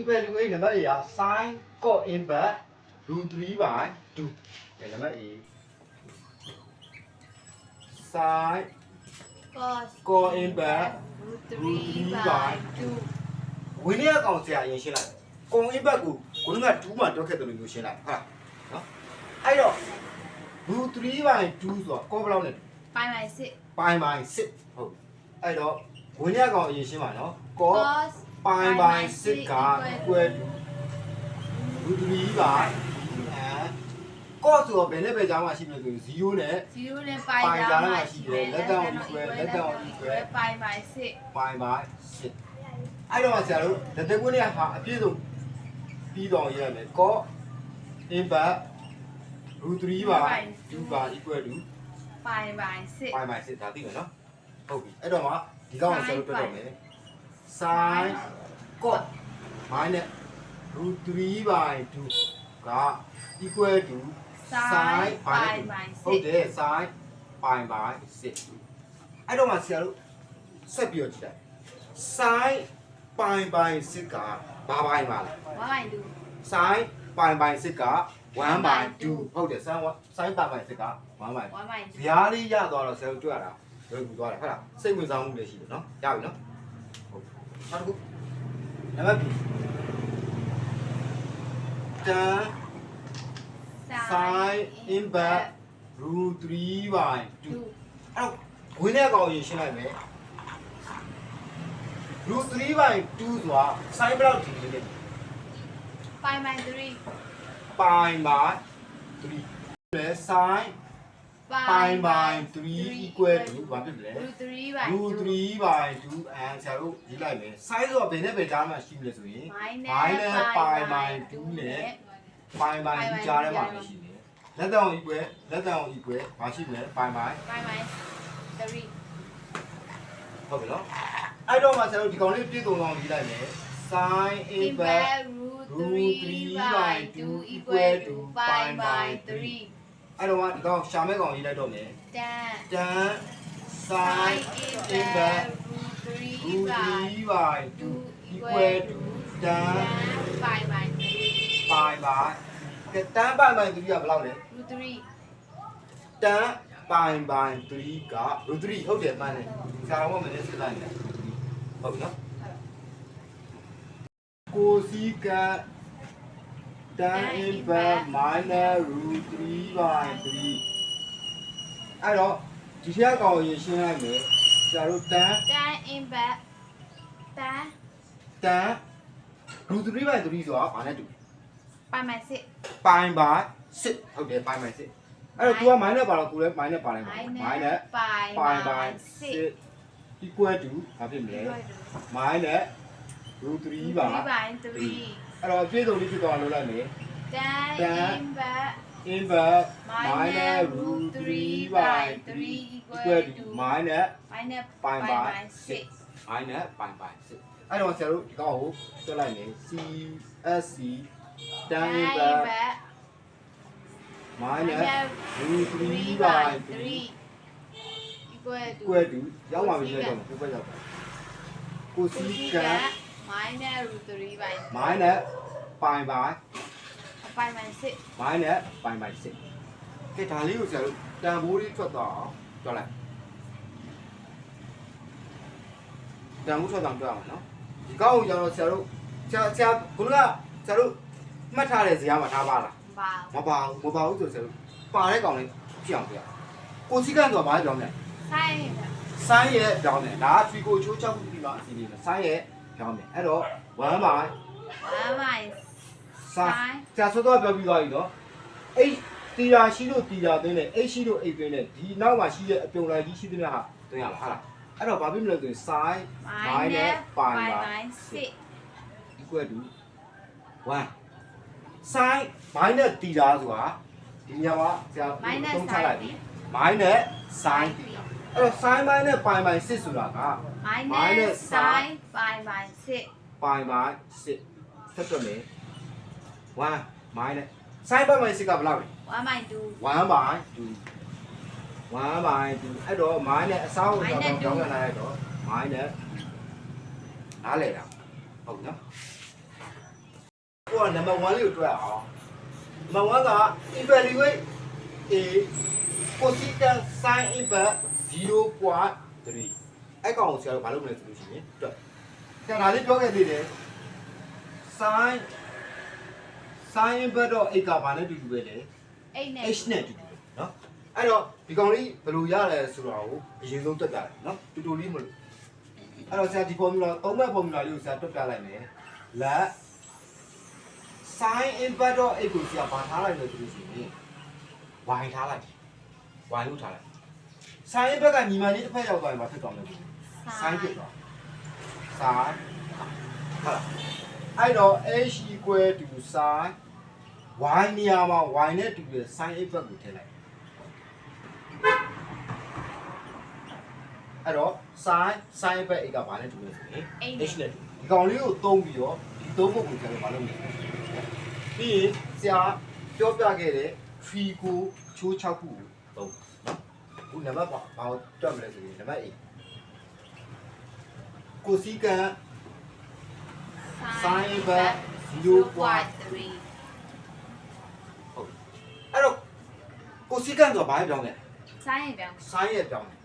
evaluate နံပါတ် A က sin cos inverse root 3 by 2ကဲနံပါတ် A sin cos cos inverse root root 3 3 by by 2ဝင်းရကောင်ဆရာရင်ရှင်းလိုက်ကွန် inverse ကိုခုနက2မှာတွက်ခဲ့တယ်လို့မျိုးရှင်းလိုက်ဟုတ်လားနော်အဲ့တော့ root 3 by 2ဆိုတော့ cos ဘယ်လောက်လဲ pi by 6 pi by 6ဟုတ်အဲ့တော့ဝင်းရကောင်အရင်ရှင်းပါနော် cos cos pi by 6က equal to root 3 by and cos ဆိုတော့ဘယ်နဲ့ပဲကြားမှာရှိမလဲဆိုရင်0နဲ့0နဲ့ pi ကြားကြားမှာမှာရှိရှိတယ်တယ်လက်တောင် equal လက်တောင် equal pi by 6 pi by 6အဲ့တော့ဆရာတို့လက်သက်ကွင်းနဲ့ဟာအပြည့်စုံပြီးတော့ရရမယ် cos inverse root 3 by 2 by equal to pi by 6 pi by 6ဒါသိမယ်နော်ဟုတ်ပြီအဲ့တော့မှဒီကောင်ကိုဆရာတို့တွက်တော့မယ် sin cos minus root 3 by 2က equal to sin pi by ဟုတ်6တယ် sin pi by 6အဲ့တော့မှဆရာတို့ဆက်ပြီးတော့ကြည့်လိုက် sin pi by 6ကဘာပိုင်းပါလဲ1 by 2 sin pi by 6က1 by 2ဟုတ်တယ် sin sin pi by 6က1 by 2 1 by ဇာတ်လေးရသွားတော့ဆရာတို့တွေ့ရတာလွယ်ကူသွားတယ်ဟုတ်လားစိတ်ဝင်စားမှုလည်းရှိတယ်နော်ရပြီနော်ဟုတ် နောက်တစ်ခုနံပါတ် B တန် sin inverse root 3 by 2 2အဲ့တော့ဝင်းတဲ့ကောင်ရင်ရှင်းလိုက်မယ် root 3 by 2ဆိုတာ sin ဘယ်လောက်ဒီလဲ pi by 3 pi by 3လဲ sin pi by 3 equal to ဘာဖြစ်လဲ root 3 by root 3 by 2 and ဆရာတို့ရေးလိုက်မယ် size ဆိုတာဘယ်နဲ့ပဲကြားမှာရှိမလဲဆိုရင် minus pi by 2နဲ့ pi by 2ကြားထဲမှာပဲရှိတယ်လက်တောင် equal လက်တောင် equal ဘာရှိမလဲ pi by pi by 3ဟုတ်ပြီနော်အဲ့တော့မှဆရာတို့ဒီကောင်လေးပြည့်စုံအောင်ရေးလိုက်မယ် sin inverse inverse root 3 by 2 equal to pi by 3 အဲ့တော့မှဒီကောင်ရှာမဲ့ကောင်ရေးလိုက်တော့မယ် tan တန် sin sin inverse inverse root 3 by 2 2 equal equal to to tan tan pi by 3 pi by ကဲတန် pi by 3ကဘယ်လောက်လဲ root 3တန် pi by 3က root 3ဟုတ်တယ်မှန်တယ်ဆရာတော်မင်းစစ်လိုက်တယ်ဟုတ်ပြီနော်ကိုစီက တန် inverse minus root 3 by 3အဲ့တော့ဒီထက်ကောင်ရင်ရှင်းလိုက်မယ်ဆရာတို့တန် tan inverse tan တန် root 3 by 3ဆိုတာဘာနဲ့တူ pi by 6 pi by 6ဟုတ်တယ် pi by 6အဲ့တော့ तू က minus ပါတော့ तू လည်း minus ပါလိုက်မှာ minus minus pi pi by by 6 equal to ဘာဖြစ်မလဲ minus root 3 by 3 by 3 အဲ့တော့အပြည့်စုံလေးဖြစ်သွားလို့လိုက်မယ် tan Tan inverse inverse minus minus root root 3 3 by by 3 3 equal equal to to minus minus pi pi by by 6 6 minus pi by 6အဲ့တော့ဆရာတို့ဒီကောင်ကိုတွက်လိုက်မယ် CSC tan tan inverse inverse minus minus root 3 3 by by 3 3 equal to ကွဲတူရောက်ပါပြီလေတော့ကိုပဲရောက်ပါကိုစီက minus root 3 by minus pi by pi by 6 minus pi by 6ကဲဒါလေးကိုဆရာတို့တန်ဖိုးလေးထွက်သွားအောင်တွက်လိုက်တန်ဖိုးထွက်သွားတွက်အောင်နော်ဒီကောက်ကိုကျတော့ဆရာတို့ဆရာဆရာခုနကဆရာတို့မှတ်ထားတဲ့ဇာတ်မှာထားပါလား ba မပါဘူးမပါဘူးဆိုဆရာတို့ပါတဲ့ကောင်လေးဖြစ်အောင်ပြကိုစီကန်ဆိုတာဘာကြောင့်လဲ sin ဆိုင်းရဲ့ကြောင်းတယ်ဒါကဖီကိုချိုးချောက်ပြီးမှအစီအစဉ်ဆိုင်းရဲ့ ကြောင်းတယ်အဲ့တော့1 by 1 by ဆိုင်း sin ကြာဆိုတော့ပြောပြီးသွားပြီနော်အဲ့တီရာရှိလို့တီရာသွင်းတယ်အဲ့ရှိလို့အိတ်သွင်းတယ်ဒီနောက်မှာရှိတဲ့အပြုံလိုက်ကြီးရှိသမျှဟာသွင်းရမှာဟာလားအဲ့တော့ဘာဖြစ်မလဲဆိုရင် sin minus pi pi by 6 equal to 1 sin minus တီရာဆိုတာဒီညမှာဆရာ minus သုံးချလိုက်ပြီ sin minus sin အဲ့တော့ sin minus pi by 6ဆိုတာက minus sin pi by 6 pi by 6ဆက်တော့မယ်1 minus sin pi by 6ကဘယ်လောက်လဲ1 by 2 1 by 2 1 by 2အဲ့တော့ minus အစားကိုတော့ minus ကြောင်းရလိုက်တော့ minus နားလေတာဟုတ်နော်ကိုကနံပါတ်1လေးကိုတွက်အောင်နံပါတ်1က evaluate a cosecant sin inverse 0.3 အဲ့ကောင်ကိုဆရာတို့ဘာလုပ်မလဲဆိုလို့ရှိရင်တွက်ဆရာဒါလေးပြောခဲ့သေးတယ် sin sin inverse တော့ a ကဘာနဲ့တူတူပဲလေ အိတ်နဲ့ h နဲ့တူတူပဲเนาะအဲ့တော့ဒီကောင်လေးဘယ်လိုရလဲဆိုတာကိုအရင်ဆုံးတွက်ပြတယ်เนาะတူတူလေးမလို့အဲ့တော့ဆရာဒီ formula သုံးမဲ့ formula လေးကိုဆရာတွက်ပြလိုက်မယ်လက် sin inverse တော့ x ကိုဆရာဘာထားလိုက်လဲဆိုလို့ရှိရင် y ထားလိုက် y လို့ထားလိုက် sin inverse ကညီမလေးတစ်ဖက်ရောက်သွားရင်ဘာဖြစ်သွားမလဲ sin ဖြစ်သွား sin ဟုတ်လားအဲ့တော့ h equal to sin y နေရာမှာ y နဲ့တူတဲ့ sin inverse ကိုထည့်လိုက်အဲ့တော့ sin sin inverse x ကဘာနဲ့တူလဲဆိုရင်အိတ် h နဲ့တူဒီကောင်လေးကိုသုံးပြီးတော့ဒီသုံးပုဒ်ကိုကျတော့မလုပ်နိုင်ဘူးပြီးရင်ဆရာပြောပြခဲ့တဲ့ tree ကိုချိုး6ခုကိုသုံးနော်ခုနံပါတ်ပါဘာကိုတွက်မလဲဆိုရင်နံပါတ် A ကိုစီကန် sin inverse 0.3 အဲ့တော့ကိုစီကန်ဆိုတာဘာပြောင်းလဲဆိုင်းပြောင်း sin ရဲ့ပြောင်းတယ်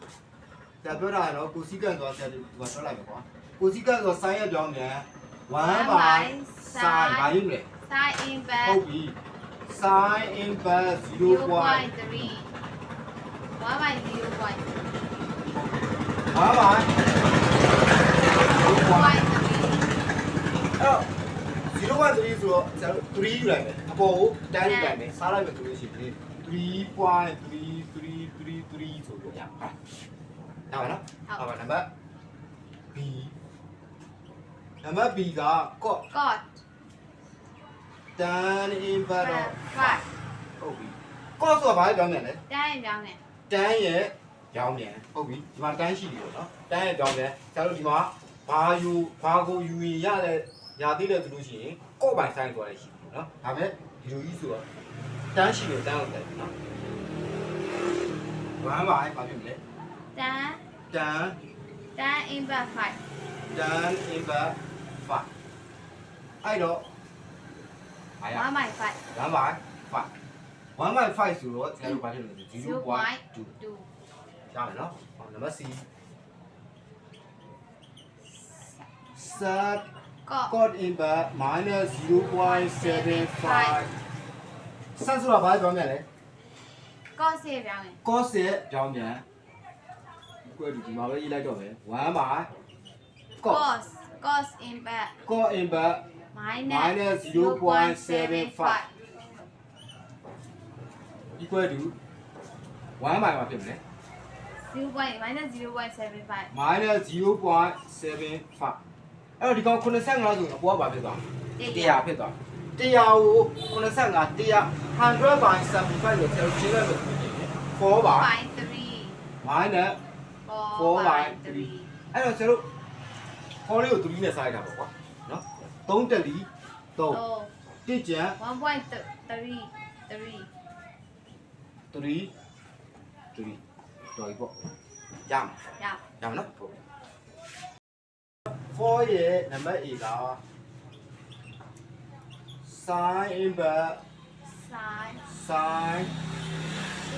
ဆရာပြောတာကတော့ကိုစီကန်ဆိုတာဆရာဒီမှာပြောလိုက်မယ်ကွာကိုစီကန်ဆိုတာ sin ရဲ့ပြောင်းတယ်1 by sin ဘာယူလဲဆိုင်း in ဟု back တ်ပြီ sin inverse 0.3 0.3 1 by 0.3ဘာပါ 0.3 0.3အဲ့တော့0.3ဆိုတော့ဆရာတို့3ယူလိုက်မယ်အပေါ်ကိုတန်းယူလိုက်မယ်စားလိုက်မယ်ဆိုလို့ရှိရင်3.3333ဆိုလို့ရပါရပါနော်ဟုတ်ပါနံပါတ် B နံပါတ် B က cot got tan inverse တော့5ဟုတ်ပြီ cos ဆိုတာဘာလဲပြောင်းပြန်လဲတိုင်းပြောင်းတယ်တန်းရဲ့ရောင်းပြန်ဟုတ်ပြီဒီမှာတန်းရှိပြီပေါ့နော်တန်းရဲ့ပြောင်းပြန်ဆရာတို့ဒီမှာ ဘာယူဘာကိုယူရင်ရလဲရသေးတယ်ဆိုလို့ရှိရင်ကော့ပိုင်ဆိုင်သွားတယ်ရှိပြီနော်ဒါပေမဲ့ဒီလိုကြီးဆိုတော့တန်းရှိတယ်တန်းဟုတ်တယ်နော်ဘာမှဘာဖြစ်မလဲတန်းတန်းတန်း in back 5တန်း inverse 5အဲ့တော့ဘာရ1 by 5 1 by 5 1 by 5ဆိုတော့ဆရာတို့ဘာဖြစ်လဲ0.2 0.2ရမယ်နော်ဟောနံပါတ် C set got cot inverse minus 0.75ဆက်ဆိုတာဘာပြောင်းပြန်လဲ got ဆေးပြောင်းတယ် cos ရဲ့ပြောင်းပြန်ကိုယ်ဒီမှာပဲရေးလိုက်တော့မယ်1 by cos cos cos in back cot inverse minus minus 0.75 equal to 1 by မှာဖြစ်မလဲ 0. minus 0.75 minus 0.75 အဲ့တော့ဒီကောင်85ဆိုရင်အပေါ်ကဘာဖြစ်သွားလဲ100ဖြစ်သွား100ကို85 100 100 by 75လို့ဆရာတို့ရှင်းလိုက်လို့4ပါ by 3 minus 4 by 3အဲ့တော့ဆရာတို့4လေးကို3နဲ့စားရတာပေါ့ကွာနော်3တက်လီ3 oh တစ်ကျန်1.3 3 3 3တော်ပြီပေါ့ရမယ်ရရမယ်နော်ဟုတ် 4ရဲ့နံပါတ် A က sin inverse sin sin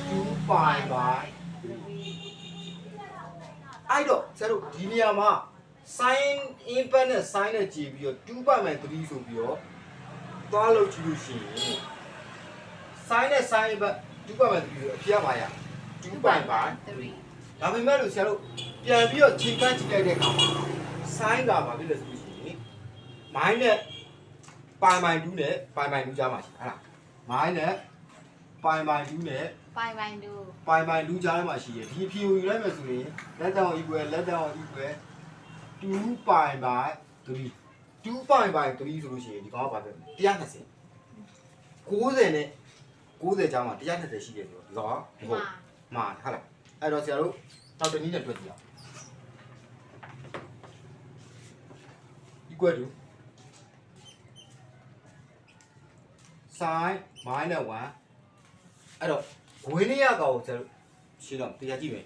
2 pi by အဲ့တော့ဆရာတို့ဒီနေရာမှာ sin inverse နဲ့ sin နဲ့ကြည့်ပြီးတော့2 pi by 3ဆိုပြီးတော့သွားလို့ကြည့်လို့ရှိရင် sin နဲ့ sin inverse 2 pi by 3ဆိုအဖြစ်ရပါရ2 pi by 3ဒါပေမဲ့လို့ဆရာတို့ပြန်ပြီးတော့ချိန်ကန်းကြည့်လိုက်တဲ့အခါမှာ sin ကဘာဖြစ်လဲဆိုလို့ရှိရင် minus pi by 2နဲ့ pi by 2ကြားမှာရှိတယ်ဟုတ်လား minus pi by 2နဲ့ by by 2ပိုင်ပိုင်လူကြားထဲမှာရှိတယ်ဒီအဖြေကိုယူလိုက်မယ်ဆိုရင်လက်တောင် equal လက်တောင် equal 2 pi by 3 2 pi by 3ဆိုလို့ရှိရင်ဒီကောင်ကဘာဖြစ်လဲ120 90နဲ့90ကြားမှာ120ရှိတယ်ဆိုတော့ဒီကောင်ကဒီဟုတ်မှာဟုတ်လားအဲ့တော့ဆရာတို့တောက်တနည်းနဲ့တွက်ကြည့်အောင် equal to sin minus 1အဲ့တော့ဝင်းနေရကောင်ကိုဆရာတို့ရှင်းတော့တရားကြည့်မယ်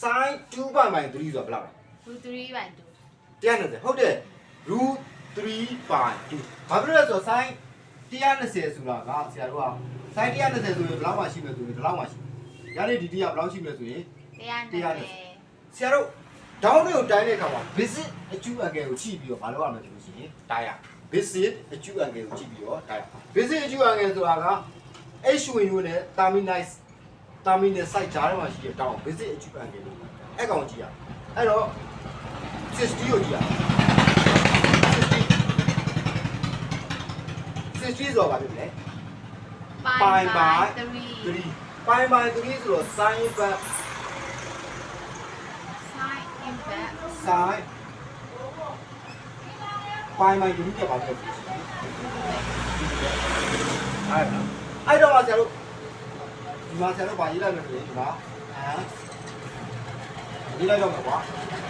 sin 2 pi by 3ဆိုတာဘယ်လောက်လဲ root 3 by 2 120ဟုတ်တယ် root 3 by 2ဘာဖြစ်လို့လဲဆိုတော့ sin 120ဆိုတာကဆရာတို့က sin 120ဆိုရင်ဘယ်လောက်မှရှိမယ်ဆိုရင်ဒီလောက်မှရှိတယ်ရလေဒီတရားဘယ်လောက်ရှိမယ်ဆိုရင်တရားနဲ့ဆရာတို့ ဒေါင်းတွေကိုတိုင်းတဲ့အခါမှာ basic အကျူအငယ်ကိုကြည့်ပြီးတော့မလုပ်ရမယ်ဆိုလို့ရှိရင်တိုင်းရ basic အကျူအငယ်ကိုကြည့်ပြီးတော့တိုင်းရ basic အကျူအငယ်ဆိုတာက h ဝင်ရိုးနဲ့ terminus terminus site ဂျားထဲမှာရှိတဲ့တောင်း basic အကျူအငယ်လို့အဲ့ကောင်ကြည့်ရအဲ့တော့ 60ကိုကြည့်ရ60 60ဆိုတာဘာဖြစ်လဲပိုင်းပိုင်း3 3ပိုင်းပိုင်း3ဆိုတော့ sin back sin impact sin ပိုင်းပိုင်း3ပြပါဖြစ်ပြီအဲ့ဒါအဲ့တော့မှဆရာတို့ဒီမှာဆရာတို့ဗာရေးလိုက်မယ်ဆိုရင်ဒီမှာအဲရေးလိုက်တော့မှာကွာ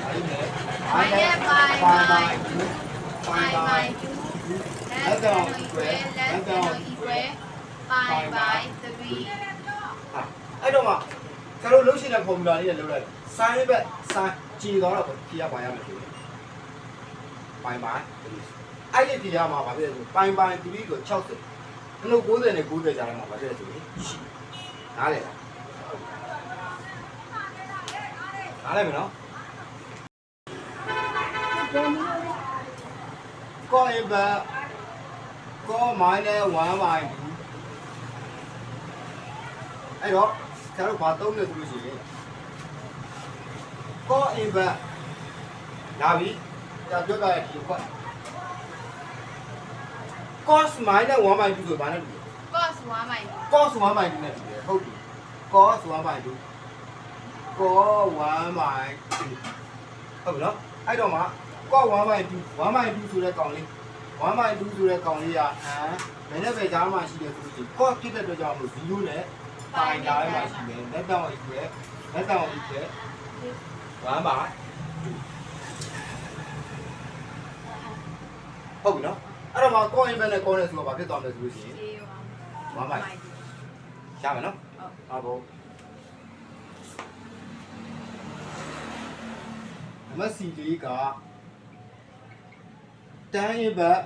အဲ့ဒီနဲ့ပိုင်းနဲ့ပိုင်းပိုင်းပိုင်းပိုင်း2 less than or equal less than or equal ပိုင်းပိုင်း3အဲ့တော့မှဆရာတို့လုံးရှင်းတဲ့ formula လေးနဲ့လုပ်လိုက် sin ဘက် sin ကြည်သွားတော့ဖြေရပါရမယ်ဆိုရင်ပိုင်းပိုင်းအဲ့ဒီဖြေရမှာဗာဖြစ်လဲဆိုပိုင်းပိုင်း3ကို60အလုပ်90နဲ့90ကြားထဲမှာဗာဖြစ်လဲဆိုရင်ရှိနားလေလားနားလဲမယ်နော်ကောအဘကော minus 1 by 2အဲ့တော့ဆရာတို့ဘာသုံးလဲဆိုလို့ရှိရင် ကောအဘလာပြီဒါပြောကြရဒီကွ cos minus 1 by 2ဆိုဘာနဲ့တူလဲ cos 1 by 2 cos 1 by 2နဲ့တူတယ်ဟုတ်ပြီ cos 1 by 2 cos 1 by 2ဟုတ်ပြီနော်အဲ့တော့မှ cos 1 by 2 1 by 2ဆိုတဲ့ကောင်လေး1 by 2ဆိုတဲ့ကောင်လေးကဟမ်ဘယ်နဲ့ပဲကြားမှာရှိတယ်ဆိုလို့ရှိရင် cos ဖြစ်တဲ့အတွက်ကြောင့်မလို့0နဲ့ pi ကြားထဲမှာရှိတယ်လက်တောင် equal လက်တောင် equal 1 by 2ဟုတ်ပြီနော်အဲ့တော့မှ cos inverse နဲ့ cos နဲ့ဆိုတော့ဘာဖြစ်သွားမလဲဆိုလို့ရှိရင်1 by ရမယ်နော်ဟုတ်ဟုတ်ပါဘူးအမစီလေးကတန်းရင်ဘတ်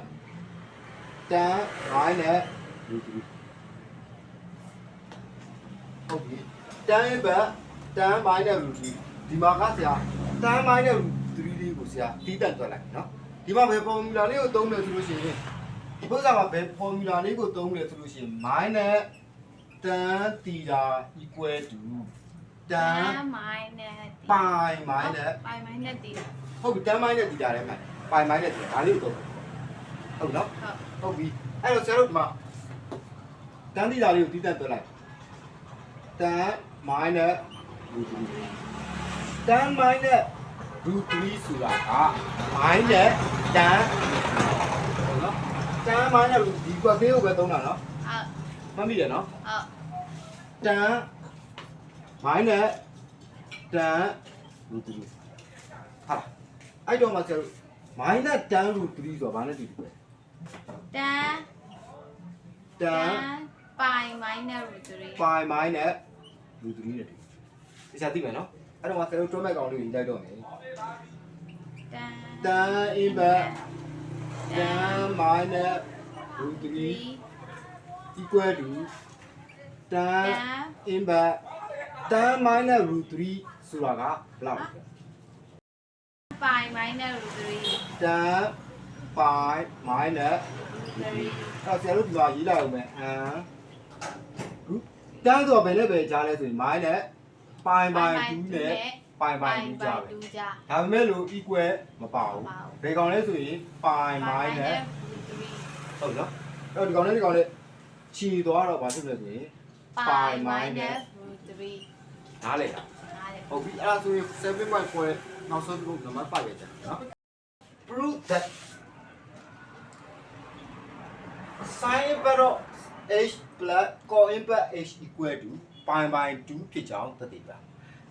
တန်းရိုင်းနဲ့လူကြီးဟုတ်ပြီတန်းရင်ဘတ်တန်းမိုင်းနဲ့လူကြီး ဒီမှာကဆရာတန်းမိုင်းနဲ့လူ3လေးကိုဆရာတီးတက်တွက်လိုက်နော်ဒီမှာဘယ်ပေါ်မူလာလေးကိုသုံးမယ်ဆိုလို့ရှိရင်ဒီပုဒ်စာမှာဘယ်ပေါ်မူလာလေးကိုသုံးမယ်ဆိုလို့ရှိရင် minus တန်းတီတာ equal to တန်း minus ပိုင် minus ပိုင်း minus တီးဟုတ်ဟုတ်ပြီတန်းမိုင်းနဲ့တီတာလည်းမှန်ပိုင်မိုင်းနဲ့တီတာဒါလေးကိုသုံးဟုတ်နော်ဟုတ်ပြီအဲ့တော့ဆရာတို့ဒီမှာတန်းတီတာလေးကိုတီးတက်သွက်လိုက်တန်းမိုင်းနဲ့လူ တူတန်းမိုင်းနဲ့လူတူဆိုတာကမိုင်းနဲ့တန်းဟုတ်နော်တန်းမိုင်းနဲ့လူဒီကွက်သေးကိုပဲသုံးတာနော်ဟုတ်မှတ်မိတယ်နော်ဟုတ်တန်မိုင်းနဲ့တန်လူတူဟာအဲ့တော့မှကျတော့မိုင်းနဲ့တန်လူတူဆိုတာဘာနဲ့တူလဲတန်းတန်ပိုင်း minus root 3ပိုင်မိုင်းနဲ့လူတူနဲ့တူတခြားသိမယ်နော် အဲ့တော့မှကျတော့တွဲမဲ့ကောင်လေးကိုရေးလိုက်တော့မယ်တန်းတန်အင်းဘတ်တန်မိုင်းနဲ့လူတူ3 equal to တန်တန်းအင်းဘတ်တန်မိုင်းနဲ့လူ3ဆိုတာကဘယ်လောက်လဲပိုင်း minus root 3တန်ပိုင်မိုင်းနဲ့3အဲ့ဆရာတို့ဒီမှာရေးလိုက်အောင်မယ်အမ်တန်းဆိုတော့ဘယ်နဲ့ပဲကြားလဲဆိုရင်မိုင်းနဲ့ ပိုင်ပိုင်2နဲ့ပိုင်ပိုင်2ကြားပဲ2ကြားဒါပေမဲ့လို့ equal မပါဘူး ဘယ်ကောင်လဲဆိုရင်ပိုင်မိုင်းနဲ့ဟုတ်နော်အဲ့တော့ဒီကောင်နဲ့ဒီကောင်နဲ့ချီသွားတော့ဘာဖြစ်လဲဆိုရင်ပိုင်း minus root 3နားလေလားနားလေဟုတ်ပြီအဲ့ဒါဆိုရင်7.4နောက်ဆုံးတစ်ခုနံပါတ်ပါခဲ့ကြနော် prove that sin inverse of h plus cos inverse h equal to pi by 2ဖြစ်ကြောင်းသက်သေပြ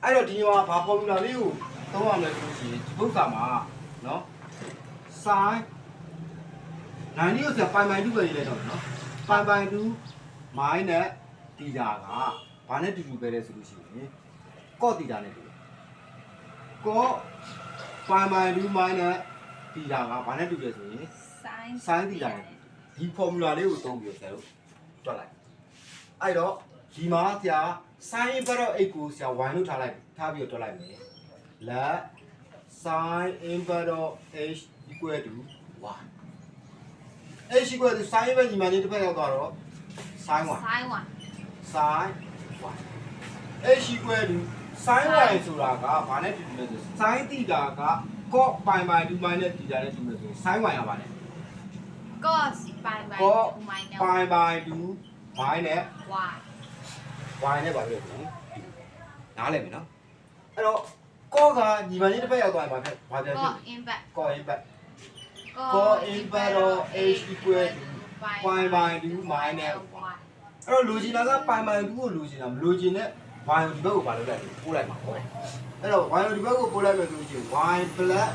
အဲ့တော့ဒီမှာဘာ formula လေးကိုသုံးရမလဲဆိုလို့ရှိရင်ဒီပုဒ်စာမှာနော် sin 90ကိုဆရာ pi by 2ပဲရေးလိုက်တော့နော် pi by 2 minus တီတာကဘာနဲ့တူတူပဲလဲဆိုလို့ရှိရင် cos တီတာနဲ့တူတယ် cos pi by 2 minus တီတာကဘာနဲ့တူလဲဆိုရင် sin သီတာနဲ့ဒီ formula လေးကိုသုံးပြီးတော့ဆရာတို့တွက်လိုက်အဲ့တော့ ဒီမှာဆရာ sin inverse of 8ကိုဆရာ y လို့ထားလိုက်ထားပြီးတော့တွက်လိုက်မယ်လက် sin inverse of h equal to y h equal to sin inverse ညီမလေးတစ်ဖက်ရောက်သွားတော့ sin y ဆိုင်ဝါ sin y h equal to sin y ဆိုတာကဘာနဲ့တူလဲဆို sin သီတာက cos ပိုင်ပိုင်2 minus သီတာနဲ့တူမယ်ဆိုရင် sin y ကဘာလဲကော့ပိုင်ပိုင် cos မိုင်းနဲ့ပိုင်ပိုင်2 minus ဝါ y နဲ့ပါလို့ဆိုရင်နားလည်ပြီနော်အဲ့တော့ cos ကညီမလေးတစ်ဖက်ရောက်သွားရင်ဘာဖြစ်ဘာပြန်ဖြစ်ကော့ impact cos impact cos impact of h equal to ပိုင်ပိုင်2 minus အဲ့တော့လိုချင်တာကပိုင်ပိုင်2ကိုလိုချင်တာမလိုချင်တဲ့ y ကိုဒီဘက်ကိုပါလို့လိုက်ပို့လိုက်မှာပေါ့အဲ့တော့ y ကိုဒီဘက်ကိုပို့လိုက်မယ်ဆိုရင် y plus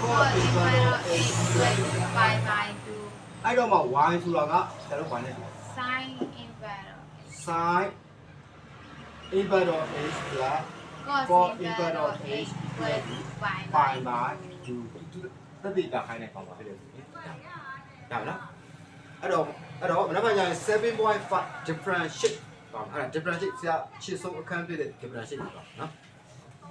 ကော့ cos impact impact of of h h equal equal to to ပိုင်ပိုင်2အဲ့တော့မှ y ဆိုတာကကျွန်တော် y နဲ့ sin impact sin impact of h plus cos cos impact impact of of h h equal to ပိုင်ပိုပိုင်င်ပါ2တက်တိတာခိုင်းတဲ့ကောင်ပါဖြစ်တယ်ဆိုရင်ဒါနော်အဲ့တော့အဲ့တော့မနက်ဖြန်ကျရင်7.5 differentiate ပါအဲ့ဒါ differentiate ဆရာရှစ်ဆုံးအခန်းပြည့်တဲ့ differentiate ပါနော်